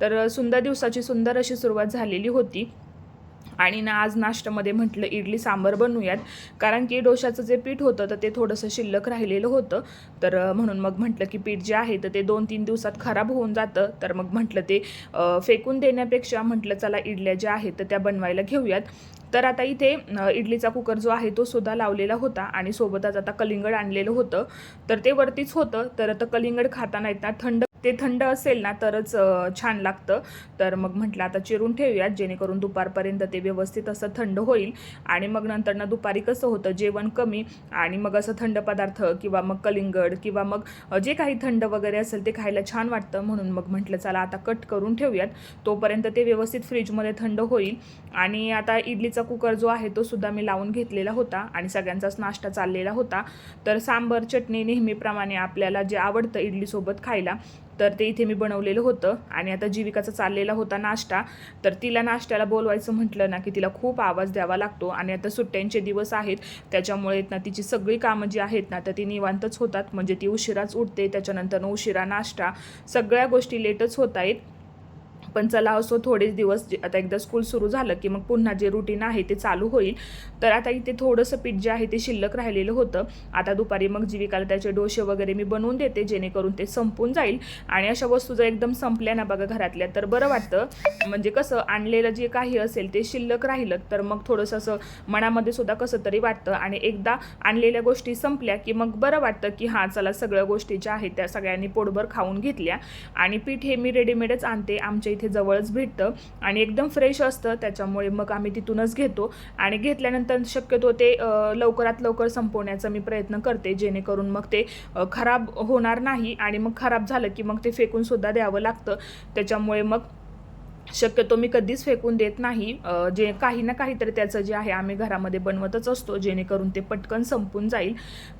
तर सुंदर दिवसाची सुंदर अशी सुरुवात झालेली होती. आणि ना आज नाश्त्यामध्ये म्हटलं इडली सांबर बनवूयात. कारण की डोशाचं जे पीठ होतं तर ते थोडंसं शिल्लक राहिलेलं होतं. तर म्हणून मग म्हटलं की पीठ जे आहे तर ते दोन तीन दिवसात खराब होऊन जातं. तर मग म्हटलं ते फेकून देण्यापेक्षा म्हटलं चला इडल्या ज्या आहेत तर त्या बनवायला घेऊयात. तर आता इथे इडलीचा कुकर जो आहे तो सुद्धा लावलेला होता. आणि सोबतच आता कलिंगड आणलेलं होतं. तर ते वरतीच होतं. तर आता कलिंगड खाताना येतात ना थंड ते थंड असेल ना तरच छान लागतं. तर मग म्हटलं आता चिरून ठेवूयात जेणेकरून दुपारपर्यंत ते व्यवस्थित असं थंड होईल. आणि मग नंतर ना दुपारी कसं होतं जेवण कमी आणि मग असं थंड पदार्थ किंवा मग कलिंगड किंवा मग जे काही थंड वगैरे असेल ते खायला छान वाटतं. म्हणून मग म्हटलं चला आता कट करून ठेवूयात. तोपर्यंत ते व्यवस्थित फ्रीजमध्ये थंड होईल. आणि आता इडलीचा कुकर जो आहे तो सुद्धा मी लावून घेतलेला होता आणि सगळ्यांचाच नाश्ता चाललेला होता. तर सांबर चटणी नेहमीप्रमाणे आपल्याला जे आवडतं इडलीसोबत खायला तर ते इथे मी बनवलेलं होतं. आणि आता जीविकाचा चाललेला होता नाश्ता. तर तिला नाश्त्याला बोलवायचं म्हटलं ना की तिला खूप आवाज द्यावा लागतो. आणि आता सुट्ट्यांचे दिवस आहेत. त्याच्यामुळे ना तिची सगळी कामं जी आहेत ना तर ती निवांतच होतात. म्हणजे ती उशिराच उठते. त्याच्यानंतर उशिरा नाश्ता. सगळ्या गोष्टी लेटच होत आहेत. पण चला असो थोडेच दिवस जे- आता एकदा स्कूल सुरू झालं की मग पुन्हा जे रुटीन आहे ते चालू होईल. तर आता इथे थोडंसं पीठ जे आहे ते शिल्लक राहिलेलं होतं. आता दुपारी मग जीविकाला त्याचे डोसे वगैरे मी बनवून देते जेणेकरून ते संपून जाईल. आणि अशा वस्तू जर एकदम संपल्या ना बघा घरातल्या तर बरं वाटतं. म्हणजे कसं आणलेलं जे काही असेल ते शिल्लक राहिलं तर मग थोडंसं असं मनामध्ये सुद्धा कसं तरी वाटतं. आणि एकदा आणलेल्या गोष्टी संपल्या की मग बरं वाटतं की हां चला सगळ्या गोष्टी ज्या आहेत त्या सगळ्यांनी पोटभर खाऊन घेतल्या. आणि पीठ हे मी रेडीमेडच आणते आमच्या इथे जवळच भेटतं आणि एकदम फ्रेश असतं. त्याच्यामुळे मग आम्ही तिथूनच घेतो. आणि घेतल्यानंतर शक्यतो ते लवकरात लवकर संपवण्याचा मी प्रयत्न करते. जेणेकरून मग ते खराब होणार नाही आणि मग खराब झालं की मग ते फेकून सुद्धा द्यावं लागतं. त्याच्यामुळे मग शक्यतो मी कधीच फेकून देत नाही. जे काही ना काहीतरी त्याचं जे आहे आम्ही घरामध्ये बनवतच असतो जेणेकरून ते पटकन संपून जाईल.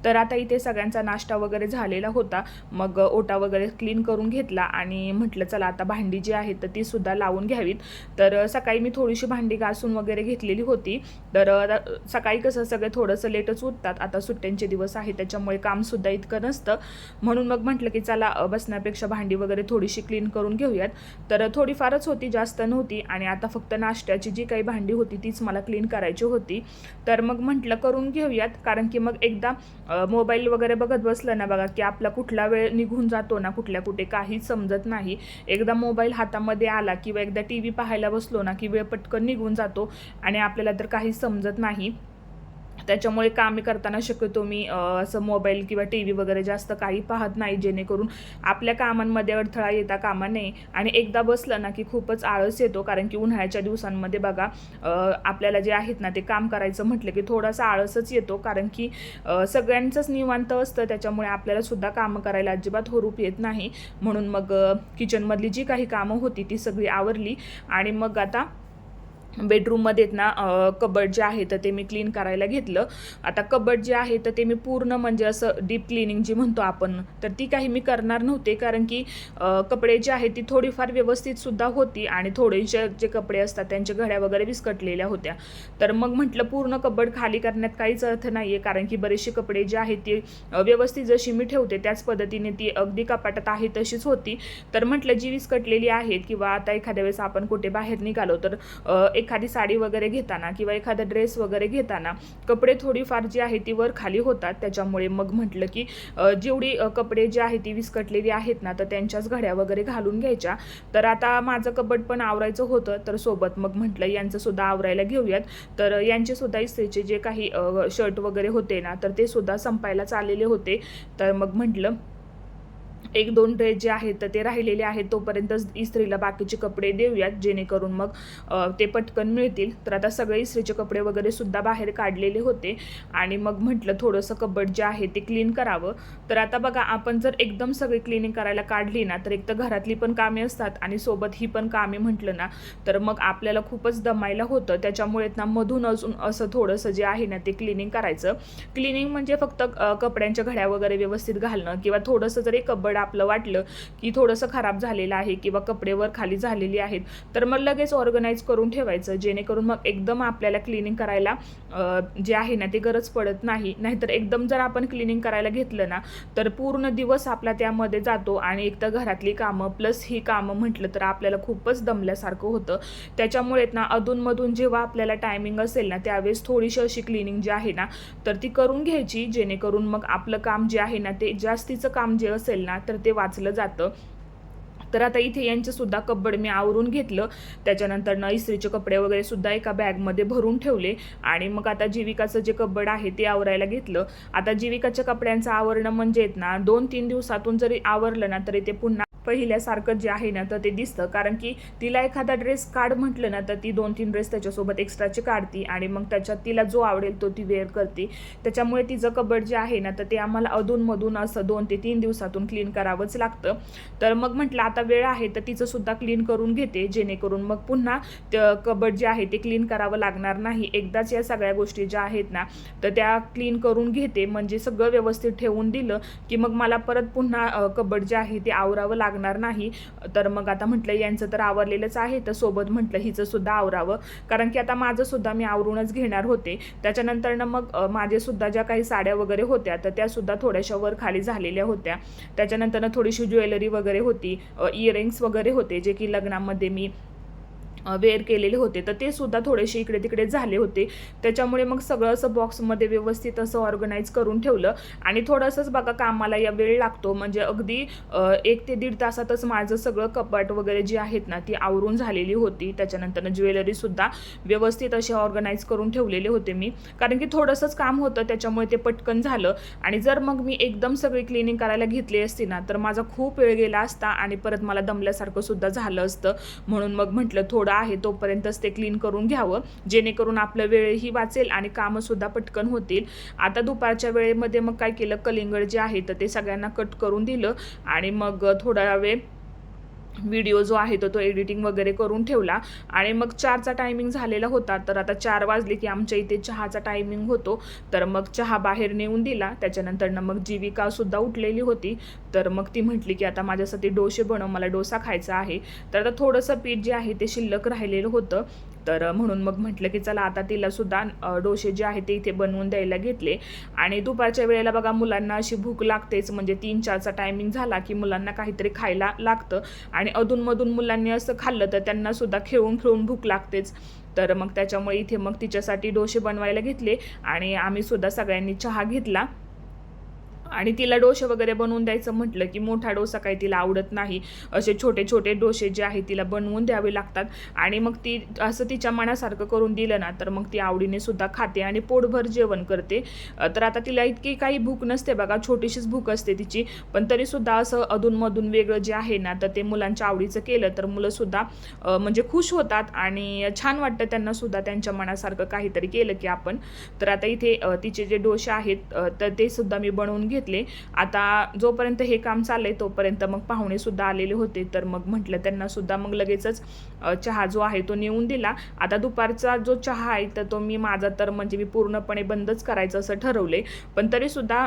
तर आता इथे सगळ्यांचा नाश्ता वगैरे झालेला होता. मग ओटा वगैरे क्लीन करून घेतला आणि म्हटलं चला आता भांडी जी आहेत तर ती सुद्धा लावून घ्यावीत. तर सकाळी मी थोडीशी भांडी घासून वगैरे घेतलेली होती. तर सकाळी कसं सगळे थोडंसं लेटच उठतात. आता सुट्ट्यांचे दिवस आहे त्याच्यामुळे कामसुद्धा इतकं नसतं. म्हणून मग म्हटलं की चला बसण्यापेक्षा भांडी वगैरे थोडीशी क्लीन करून घेऊयात. तर थोडीफारच होती जास्त नव्हती आणि आता फक्त नाश्त्याची जी काही भांडी होती तीच मला क्लीन करायची होती. तर मग म्हटलं करून घेऊयात कारण की मग एकदा मोबाईल वगैरे बघत बसलं ना बघा की आपला कुठला वेळ निघून जातो ना कुठल्या कुठे काहीच समजत नाही. एकदा मोबाईल हातामध्ये आला किंवा एकदा टी व्ही पाहायला बसलो ना की वेळ पटकन निघून जातो आणि आपल्याला तर काहीच समजत नाही. त्याच्यामुळे कामे करताना शक्यतो मी असं मोबाईल किंवा टी व्ही वगैरे जास्त काही पाहत नाही जेणेकरून आपल्या कामांमध्ये अडथळा येता कामा नये. आणि एकदा बसलं ना की खूपच आळस येतो कारण की उन्हाळ्याच्या दिवसांमध्ये बघा आपल्याला जे आहेत ना ते काम करायचं म्हटलं की थोडासा आळसच येतो कारण की सगळ्यांचंच निवांत असतं त्याच्यामुळे आपल्याला सुद्धा कामं करायला अजिबात होरूप येत नाही. म्हणून मग किचनमधली जी काही कामं होती ती सगळी आवरली. आणि मग आता बेडरूममध्ये ना कबड जे आहे तर ते मी क्लीन करायला घेतलं. आता कबड जे आहे तर ते मी पूर्ण म्हणजे असं डीप क्लिनिंग जी म्हणतो आपण तर ती काही मी करणार नव्हते. कारण की कपडे जे आहेत ती थोडीफार व्यवस्थितसुद्धा होती आणि थोडेसे जे कपडे असतात त्यांच्या घड्या वगैरे विस्कटलेल्या होत्या. तर मग म्हटलं पूर्ण कबड खाली करण्यात काहीच अर्थ नाही आहे कारण की बरेचसे कपडे जे आहेत ते व्यवस्थित जशी मी ठेवते त्याच पद्धतीने ती अगदी कपाटात आहे तशीच होती. तर म्हटलं जी विस्कटलेली आहेत किंवा आता एखाद्या वेळेस आपण कुठे बाहेर निघालो तर एक एखादी साडी वगैरे घेताना किंवा एखादा ड्रेस वगैरे घेताना कपडे थोडीफार जी आहे ती वर खाली होतात. त्याच्यामुळे मग म्हटलं की जेवढी कपडे जे आहे ती विस्कटलेली आहेत ना तर त्यांच्याच घड्या वगैरे घालून घ्यायच्या. तर आता माझं कपड पण आवरायचं होतं तर सोबत मग म्हटलं यांचं सुद्धा आवरायला घेऊयात. तर यांचे सुद्धा इस्त्रीचे जे काही शर्ट वगैरे होते ना तर ते सुद्धा संपायला चाललेले होते. तर मग म्हटलं एक दोन ड्रेस जे आहेत तर ते राहिलेले आहेत. तोपर्यंत इस्त्रीला बाकीचे कपडे देऊयात जेणेकरून मग ते पटकन मिळतील. तर आता सगळे इस्त्रीचे कपडे वगैरे सुद्धा बाहेर काढलेले होते. आणि मग म्हटलं थोडंसं कबड जे आहे ते क्लीन करावं. तर आता बघा आपण जर एकदम सगळी क्लिनिंग करायला काढली ना तर एक तर घरातली पण कामे असतात आणि सोबत ही पण कामे म्हटलं ना तर मग आपल्याला खूपच दमायला होतं. त्याच्यामुळे ना मधून अजून असं थोडंसं जे आहे ना ते क्लिनिंग करायचं. क्लिनिंग म्हणजे फक्त कपड्यांच्या घड्या वगैरे व्यवस्थित घालणं किंवा थोडंसं जरी कबड आपलं वाटलं की थोडंसं खराब झालेलं आहे किंवा कपडेवर खाली झालेली आहेत तर मग लगेच ऑर्गनाईज करून ठेवायचं जेणेकरून मग एकदम आपल्याला क्लिनिंग करायला जे आहे ना ते गरज पडत नाही. नाहीतर एकदम जर आपण क्लिनिंग करायला घेतलं ना तर पूर्ण दिवस आपला त्यामध्ये जातो आणि एक तर घरातली कामं प्लस ही कामं म्हटलं तर आपल्याला खूपच दमल्यासारखं होतं. त्याच्यामुळे ना अधूनमधून जेव्हा आपल्याला टायमिंग असेल ना त्यावेळेस थोडीशी अशी क्लिनिंग जी आहे ना तर ती करून घ्यायची जेणेकरून मग आपलं काम जे आहे ना ते जास्तीचं काम जे असेल ना तर तर ते वाचलं जातं. तर आता इथे यांचंसुद्धा कब्बड मी आवरून घेतलं. त्याच्यानंतर न इस्त्रीचे कपडे वगैरे सुद्धा एका बॅगमध्ये भरून ठेवले. आणि मग आता जीविकाचं जे कब्बड आहे ते आवरायला घेतलं. आता जीविकाच्या कपड्यांचं आवरणं म्हणजे आहेत ना दोन तीन दिवसातून जरी आवरलं ना तरी ते पुन्हा पहिल्यासारखं जे आहे ना तर ते दिसतं. कारण की तिला एखादा ड्रेस काढ म्हटलं ना तर ती दोन तीन ड्रेस त्याच्यासोबत एक्स्ट्राचे काढती आणि मग त्याच्यात तिला जो आवडेल तो ती वेअर करते. त्याच्यामुळे तिचं कबड जे आहे ना तर ते आम्हाला अधूनमधून असं दोन ते तीन दिवसातून क्लीन करावंच लागतं. तर मग म्हटलं आता वेळ आहे तर तिचं सुद्धा क्लीन करून घेते जेणेकरून मग पुन्हा कबड जे आहे ते क्लीन करावं लागणार नाही. एकदाच या सगळ्या गोष्टी ज्या आहेत ना तर त्या क्लीन करून घेते. म्हणजे सगळं व्यवस्थित ठेवून दिलं की मग मला परत पुन्हा कबड जे आहे ते आवरावं लागणार नाही. तर मग आता म्हटलं यांचं तर आवरलेलंच आहे तर सोबत म्हटलं हिचं सुद्धा आवरावं. कारण की आता माझं सुद्धा मी आवरूनच घेणार होते. त्याच्यानंतरनं मग माझे सुद्धा ज्या काही साड्या वगैरे होत्या तर त्या सुद्धा थोड्याशा वर खाली झालेल्या होत्या. त्याच्यानंतर ना थोडीशी ज्वेलरी वगैरे होती इयरिंग्स वगैरे होते जे की लग्नामध्ये मी वेअर केलेले होते. तर ते सुद्धा थोडेसे इकडे तिकडे झाले होते. त्याच्यामुळे मग सगळं असं बॉक्समध्ये व्यवस्थित असं ऑर्गनाईज करून ठेवलं. आणि थोडंसंच बघा कामाला या वेळ लागतो. म्हणजे अगदी एक ते दीड तासातच माझं सगळं कपाट वगैरे जी आहेत ना ती आवरून झालेली होती. त्याच्यानंतर ज्वेलरीसुद्धा व्यवस्थित असे ऑर्गनाईज करून ठेवलेले होते मी. कारण की थोडंसंच काम होतं त्याच्यामुळे ते पटकन झालं. आणि जर मग मी एकदम सगळी क्लिनिंग करायला घेतली असती ना तर माझा खूप वेळ गेला असता आणि परत मला दमल्यासारखं सुद्धा झालं असतं. म्हणून मग म्हटलं थोडं आहे तोपर्यंतच ते क्लीन करून घ्यावं. जेणेकरून आपलं वेळही वाचेल आणि कामंसुद्धा पटकन होतील. आता दुपारच्या वेळेमध्ये मग काय केलं? कलिंगड जे आहे तर ते सगळ्यांना कट करून दिलं आणि मग थोडा वेळ व्हिडिओ जो आहे तो तो एडिटिंग वगैरे करून ठेवला. आणि मग चारचा टायमिंग झालेला होता. तर आता चार वाजले की आमच्या इथे चहाचा टायमिंग होतो. तर मग चहा बाहेर नेऊन दिला. त्याच्यानंतर मग जीविकासुद्धा उठलेली होती. तर मग ती म्हटली की आता माझ्यासाठी डोसे बनव. मला डोसा खायचा आहे. तर आता थोडंसं पीठ जे आहे ते शिल्लक राहिलेलं होतं. तर म्हणून मग म्हटलं की चला आता तिलासुद्धा डोसे जे आहे ते इथे बनवून द्यायला घेतले. आणि दुपारच्या वेळेला बघा मुलांना अशी भूक लागतेच. म्हणजे तीन चारचा टायमिंग झाला की मुलांना काहीतरी खायला लागतं. आणि अधूनमधून मुलांनी असं खाल्लं तर त्यांनासुद्धा खेळून खेळून भूक लागतेच. तर मग त्याच्यामुळे इथे मग तिच्यासाठी डोसे बनवायला घेतले. आणि आम्ही सुद्धा सगळ्यांनी चहा घेतला. आणि तिला डोसे वगैरे बनवून द्यायचं म्हटलं की मोठा डोसा काही तिला आवडत नाही. असे छोटे छोटे डोसे जे आहे तिला बनवून द्यावे लागतात. आणि मग ती असं तिच्या मनासारखं करून दिलं ना तर मग ती आवडीने सुद्धा खाते आणि पोटभर जेवण करते. तर आता तिला इतकी काही भूक नसते बघा छोटीशीच भूक असते तिची. पण तरीसुद्धा असं अधूनमधून वेगळं जे आहे ना तर ते मुलांच्या आवडीचं केलं तर मुलंसुद्धा म्हणजे खुश होतात आणि छान वाटतं त्यांना सुद्धा त्यांच्या मनासारखं काहीतरी केलं की आपण. तर आता इथे तिचे जे डोसे आहेत तर ते सुद्धा मी बनवून घेतले. आता जोपर्यंत हे काम चाललंय तोपर्यंत मग पाहुणेसुद्धा आलेले होते. तर मग म्हटलं त्यांना सुद्धा मग लगेचच चहा जो आहे तो नेऊन दिला. आता दुपारचा जो चहा आहे तर तो मी माझा तर म्हणजे मी पूर्णपणे बंदच करायचं असं ठरवले पण तरी सुद्धा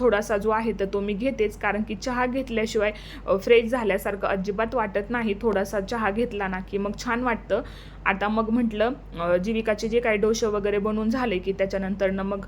थोडासा जो आहे तर तो मी घेतेच. कारण की चहा घेतल्याशिवाय फ्रेश झाल्यासारखं अजिबात वाटत नाही. थोडासा चहा घेतला ना की मग छान वाटतं. आता मग म्हटलं जीविकाचे जे काही डोसे वगैरे बनवून झाले की त्याच्यानंतरनं मग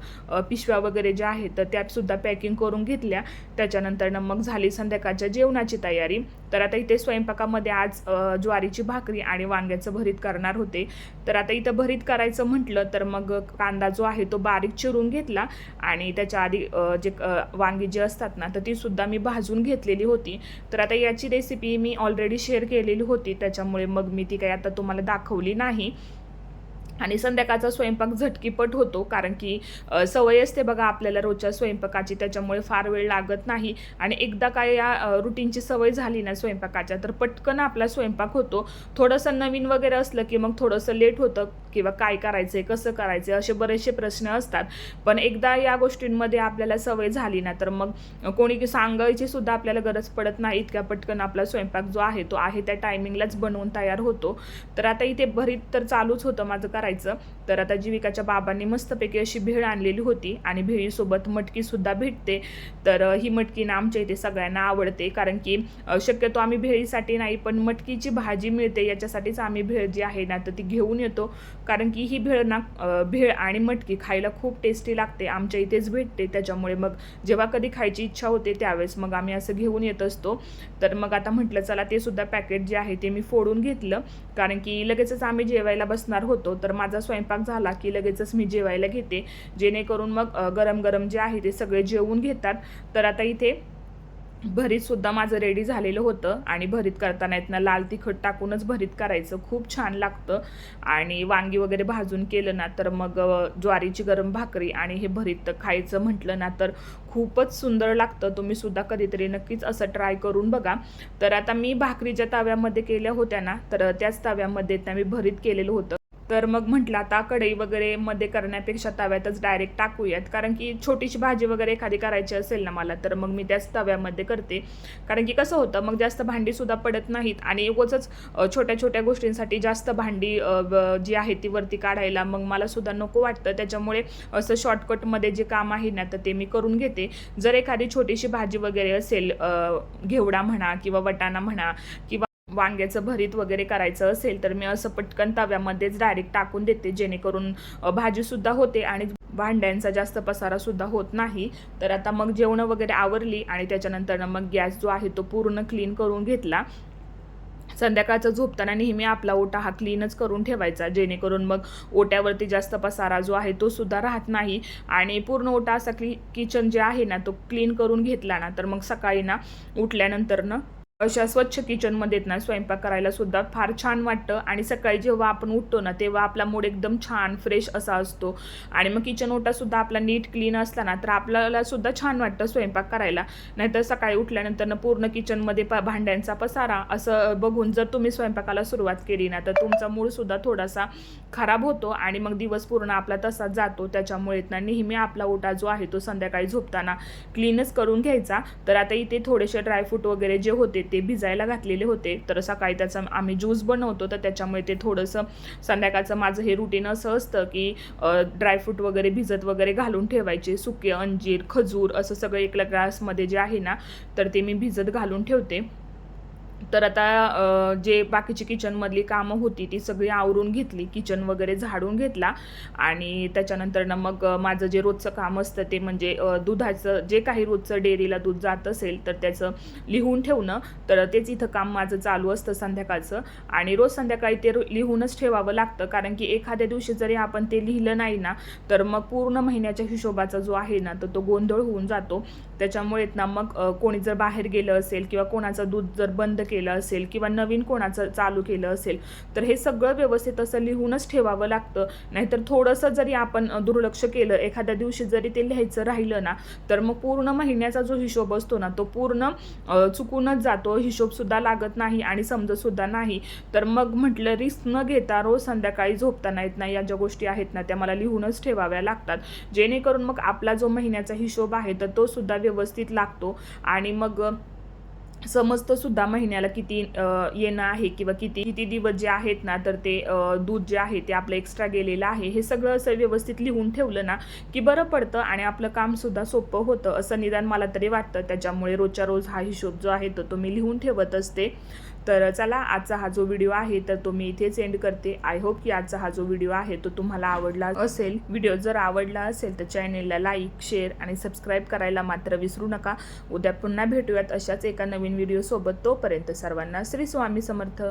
पिशव्या वगैरे ज्या आहेत तर त्यातसुद्धा पॅकिंग करून घेतल्या. त्याच्यानंतरनं मग झाली संध्याकाळच्या जेवणाची तयारी. तर आता इथे स्वयंपाकामध्ये आज ज्वारीची भाकरी आणि वांग्याचं भरीत करणार होते. तर आता इथं भरीत करायचं म्हटलं तर मग कांदा जो आहे तो बारीक चिरून घेतला आणि त्याच्या आधी जे वांगी जी असतात ना तर ती सुद्धा मी भाजून घेतलेली होती. तर आता याची रेसिपी मी ऑलरेडी शेअर केलेली होती त्याच्यामुळे मग मी ती काही आता तुम्हाला दाखवली नाही. आणि संध्याकाळचा स्वयंपाक झटकीपट होतो कारण की सवय असते बघा आपल्याला रोजच्या स्वयंपाकाची त्याच्यामुळे फार वेळ लागत नाही. आणि एकदा काय या रुटीनची सवय झाली ना स्वयंपाकाच्या तर पटकन आपला स्वयंपाक होतो. थोडंसं नवीन वगैरे असलं की मग थोडंसं लेट होतं किंवा काय करायचं कसं करायचं असे बरेचसे प्रश्न असतात. पण एकदा या गोष्टींमध्ये आपल्याला सवय झाली ना तर मग कोणी सांगायची सुद्धा आपल्याला गरज पडत नाही इतक्या पटकन आपला स्वयंपाक जो आहे तो आहे त्या टायमिंगलाच बनवून तयार होतो. तर आता इथे भरीत तर चालूच होतं माझं कारण करायचं. तर आता जीविकाच्या बाबांनी मस्तपैकी अशी भेळ आणलेली होती आणि भेळीसोबत मटकीसुद्धा भेटते. तर ही मटकी ना आमच्या इथे सगळ्यांना आवडते कारण की शक्यतो आम्ही भेळीसाठी नाही पण मटकीची भाजी मिळते. याच्यासाठीच आम्ही भेळ जी आहे ना तर ती घेऊन येतो. कारण की ही भेळ ना भेळ आणि मटकी खायला खूप टेस्टी लागते. आमच्या इथेच भेटते. त्याच्यामुळे मग जेव्हा कधी खायची इच्छा होते त्यावेळेस मग आम्ही असं घेऊन येत असतो. तर मग आता म्हटलं चला ते सुद्धा पॅकेट जे आहे ते मी फोडून घेतलं. कारण की लगेचच आम्ही जेवायला बसणार होतो. तर माझा स्वयंपाक झाला की लगेचच मी जेवायला घेते. जेणेकरून मग गरम गरम जे आहे ते सगळे जेवून घेतात. तर आता इथे भरीतसुद्धा माझं रेडी झालेलं होतं आणि भरीत करताना येत ना लाल तिखट टाकूनच भरीत करायचं. खूप छान लागतं. आणि वांगी वगैरे भाजून केलं ना तर मग ज्वारीची गरम भाकरी आणि हे भरीत खायचं म्हटलं ना तर खूपच सुंदर लागतं. तुम्ही सुद्धा कधीतरी नक्कीच असं ट्राय करून बघा. तर आता मी भाकरीच्या तव्यामध्ये केल्या होत्या ना तर त्याच तव्यामध्ये ना मी भरीत केलेलं होतं. तर मग म्हटलं आता कढई वगैरे मध्ये करण्यापेक्षा तव्यातच डायरेक्ट टाकूयात. कारण की छोटीशी भाजी वगैरे एखादी करायची असेल ना मला तर मग मी त्याच तव्यामध्ये करते. कारण की कसं होतं मग जास्त भांडीसुद्धा पडत नाहीत आणि उगोच छोट्या छोट्या गोष्टींसाठी जास्त भांडी जी आहे ती वरती काढायला मग मला सुद्धा नको वाटतं. त्याच्यामुळे असं शॉर्टकटमध्ये जे काम आहे ना तर ते मी करून घेते. जर एखादी छोटीशी भाजी वगैरे असेल घेवडा म्हणा किंवा वटाणा म्हणा किंवा वांग्याचं भरीत वगैरे करायचं असेल तर मी असं पटकन तव्यामध्येच डायरेक्ट टाकून देते जेणेकरून भाजीसुद्धा होते आणि भांड्यांचा जास्त पसारासुद्धा होत नाही. तर आता मग जेवणं वगैरे आवरली आणि त्याच्यानंतर मग गॅस जो आहे तो पूर्ण क्लीन करून घेतला. संध्याकाळचं झोपताना नेहमी आपला ओटा हा क्लीनच करून ठेवायचा जेणेकरून मग ओट्यावरती जास्त पसारा जो आहे तो सुद्धा राहत नाही. आणि पूर्ण ओटा असा क्ली किचन जे आहे ना तो क्लीन करून घेतला ना तर मग सकाळी ना उठल्यानंतर ना अशा स्वच्छ किचनमध्ये ना स्वयंपाक करायला सुद्धा फार छान वाटतं. आणि सकाळी जेव्हा आपण उठतो ना तेव्हा आपला मूड एकदम छान फ्रेश असा असतो. आणि मग किचन ओटा सुद्धा आपला नीट क्लीन असला ना तर आपल्याला सुद्धा छान वाटतं स्वयंपाक करायला. नाहीतर सकाळी उठल्यानंतर ना पूर्ण किचनमध्ये प भांड्यांचा पसारा असं बघून जर तुम्ही स्वयंपाकाला सुरुवात केली ना तर तुमचा मूड सुद्धा थोडासा खराब होतो आणि मग दिवस पूर्ण आपला तसाच जातो. त्याच्यामुळे ना नेहमी आपला ओटा जो आहे तो संध्याकाळी झोपताना क्लीनच करून घ्यायचा. तर आता इथे थोडेसे ड्रायफ्रूट वगैरे जे होते ते भिजायला घातलेले होते. तर सकाळी त्याचा आम्ही ज्यूस बनवतो तर त्याच्यामुळे ते थोडंसं संध्याकाळचं माझं हे रुटीन असं असतं की ड्रायफ्रूट वगैरे भिजत वगैरे घालून ठेवायचे. सुके अंजीर खजूर असं सगळं एकल्या ग्लासमध्ये जे आहे ना तर ते मी भिजत घालून ठेवते. तर आता जे बाकीची किचनमधली कामं होती ती सगळी आवरून घेतली. किचन वगैरे झाडून घेतला. आणि त्याच्यानंतर ना मग माझं जे रोजचं काम असतं ते म्हणजे दुधाचं जे काही रोजचं डेअरीला दूध जात असेल तर त्याचं लिहून ठेवणं. तर तेच इथं काम माझं चालू असतं संध्याकाळचं. आणि रोज संध्याकाळी ते लिहूनच ठेवावं लागतं. कारण की एखाद्या दिवशी जरी आपण ते लिहिलं नाही ना तर मग पूर्ण महिन्याच्या हिशोबाचा जो आहे ना तर तो गोंधळ होऊन जातो. त्याच्यामुळे ना मग कोणी जर बाहेर गेलं असेल किंवा कोणाचं दूध जर बंद केलं असेल किंवा नवीन कोणाचं चालू केलं असेल तर हे सगळं व्यवस्थित असं लिहूनच ठेवावं लागतं. नाहीतर थोडंसं जरी आपण दुर्लक्ष केलं एखाद्या दिवशी जरी ते लिहायचं राहिलं ना तर मग पूर्ण महिन्याचा जो हिशोब असतो ना तो पूर्ण चुकूनच जातो. हिशोबसुद्धा लागत नाही आणि समजतसुद्धा नाही. तर मग म्हटलं रिस्क न घेता रोज संध्याकाळी झोपताना येत नाही. या ज्या गोष्टी आहेत ना त्या मला लिहूनच ठेवाव्या लागतात. जेणेकरून मग आपला जो महिन्याचा हिशोब आहे तर तो सुद्धा व्यवस्थित लागतो. आणि मग समजतं सुद्धा महिन्याला किती येणं आहे किंवा किती किती दिवस जे आहेत ना तर ते दूध जे आहे ते आपलं एक्स्ट्रा गेलेलं आहे. हे सगळं असं व्यवस्थित लिहून ठेवलं ना की बरं पडतं आणि आपलं काम सुद्धा सोपं होतं असं निदान मला तरी वाटतं. त्याच्यामुळे रोजच्या रोज हा हिशोब जो आहे तो तो मी लिहून ठेवत असते तर चला आजचा हा जो व्हिडिओ आहे तर तो मी इथेच एंड करते. आय होप की आजचा हा जो व्हिडिओ आहे तो तुम्हाला आवडला असेल. व्हिडिओ जर आवडला असेल तर चॅनेलला लाईक शेअर आणि सबस्क्राईब करायला मात्र विसरू नका. उद्या पुन्हा भेटूयात अशाच एका नवीन व्हिडिओसोबत तोपर्यंत सर्वांना श्री स्वामी समर्थ.